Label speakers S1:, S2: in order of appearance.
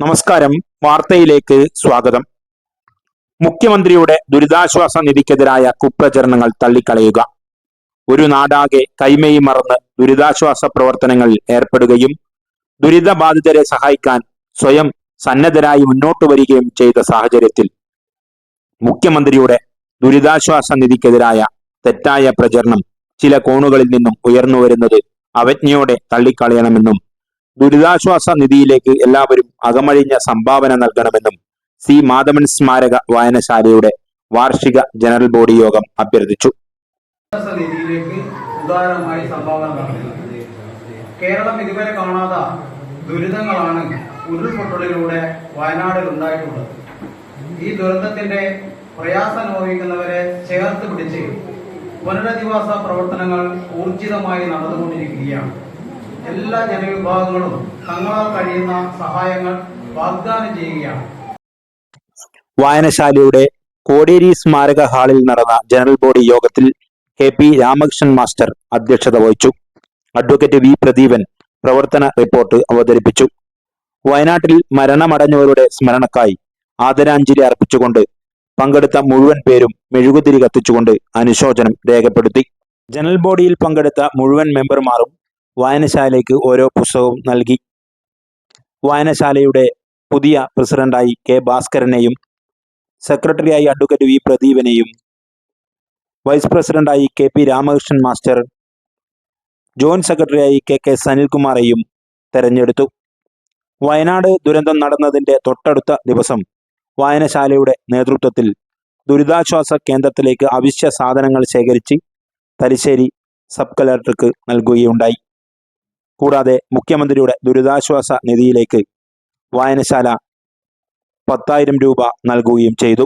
S1: നമസ്കാരം. വാർത്തയിലേക്ക് സ്വാഗതം. മുഖ്യമന്ത്രിയുടെ ദുരിതാശ്വാസ നിധിക്കെതിരായ കുപ്രചരണങ്ങൾ തള്ളിക്കളയുക. ഒരു നാടാകെ കൈമയും മറന്ന് ദുരിതാശ്വാസ പ്രവർത്തനങ്ങളിൽ ഏർപ്പെടുകയും ദുരിതബാധിതരെ സഹായിക്കാൻ സ്വയം സന്നദ്ധരായി മുന്നോട്ടു വരികയും ചെയ്ത സാഹചര്യത്തിൽ മുഖ്യമന്ത്രിയുടെ ദുരിതാശ്വാസ നിധിക്കെതിരായ തെറ്റായ പ്രചരണം ചില കോണുകളിൽ നിന്നും ഉയർന്നു വരുന്നത് അവജ്ഞയോടെ തള്ളിക്കളയണമെന്നും ദുരിതാശ്വാസ നിധിയിലേക്ക് എല്ലാവരും അകമഴിഞ്ഞ സംഭാവന നൽകണമെന്നും സി മാധവൻ സ്മാരക വായനശാലയുടെ വാർഷിക ജനറൽ ബോഡി യോഗം അഭ്യർത്ഥിച്ചു.
S2: ഉദാരമായി സംഭാവന നൽകുന്നത് കേരളം ഇതുവരെ കാണാത്ത ദുരിതങ്ങളാണ് ഉരുൾപൊട്ടലിലൂടെ വയനാടിൽ ഉണ്ടായിട്ടുള്ളത്. ഈ ദുരന്തത്തിന്റെ പ്രയാസം അനുഭവിക്കുന്നവരെ ചേർത്ത് പിടിച്ച് പുനരധിവാസ പ്രവർത്തനങ്ങൾ ഊർജിതമായി നടന്നുകൊണ്ടിരിക്കുകയാണ്. എല്ലാ ജനവിഭാഗങ്ങളും തങ്ങളാൽ കഴിയുന്ന സഹായങ്ങൾ വാഗ്ദാനം ചെയ്യുകയാണ്.
S1: വായനശാലയുടെ കോടിയേരി സ്മാരക ഹാളിൽ നടന്ന ജനറൽ ബോഡി യോഗത്തിൽ കെ പി രാമകൃഷ്ണൻ മാസ്റ്റർ അധ്യക്ഷത വഹിച്ചു. അഡ്വക്കേറ്റ് വി പ്രദീപൻ പ്രവർത്തന റിപ്പോർട്ട് അവതരിപ്പിച്ചു. വയനാട്ടിൽ മരണമടഞ്ഞവരുടെ സ്മരണക്കായി ആദരാഞ്ജലി അർപ്പിച്ചുകൊണ്ട് പങ്കെടുത്ത മുഴുവൻ പേരും മെഴുകുതിരി കത്തിച്ചുകൊണ്ട് അനുശോചനം രേഖപ്പെടുത്തി. ജനറൽ ബോഡിയിൽ പങ്കെടുത്ത മുഴുവൻ മെമ്പർമാരും വായനശാലയ്ക്ക് ഓരോ പുസ്തകവും നൽകി. വായനശാലയുടെ പുതിയ പ്രസിഡന്റായി കെ. ഭാസ്കരനെയും സെക്രട്ടറിയായി അഡ്വക്കേറ്റ് വി. പ്രദീപനെയും വൈസ് പ്രസിഡന്റായി K. P. Ramakrishnan master joint സെക്രട്ടറിയായി കെ. കെ. സനിൽകുമാറെയും തെരഞ്ഞെടുത്തു. വയനാട് ദുരന്തം നടന്നതിന്റെ തൊട്ടടുത്ത ദിവസം വായനശാലയുടെ നേതൃത്വത്തിൽ ദുരിതാശ്വാസ കേന്ദ്രത്തിലേക്ക് അവശ്യ സാധനങ്ങൾ ശേഖരിച്ച് തലശ്ശേരി സബ് കലക്ടർക്ക് നൽകുകയുണ്ടായി. കൂടാതെ മുഖ്യമന്ത്രിയുടെ ദുരിതാശ്വാസ നിധിയിലേക്ക് വായനശാല പത്തായിരം രൂപ നൽകുകയും ചെയ്തു.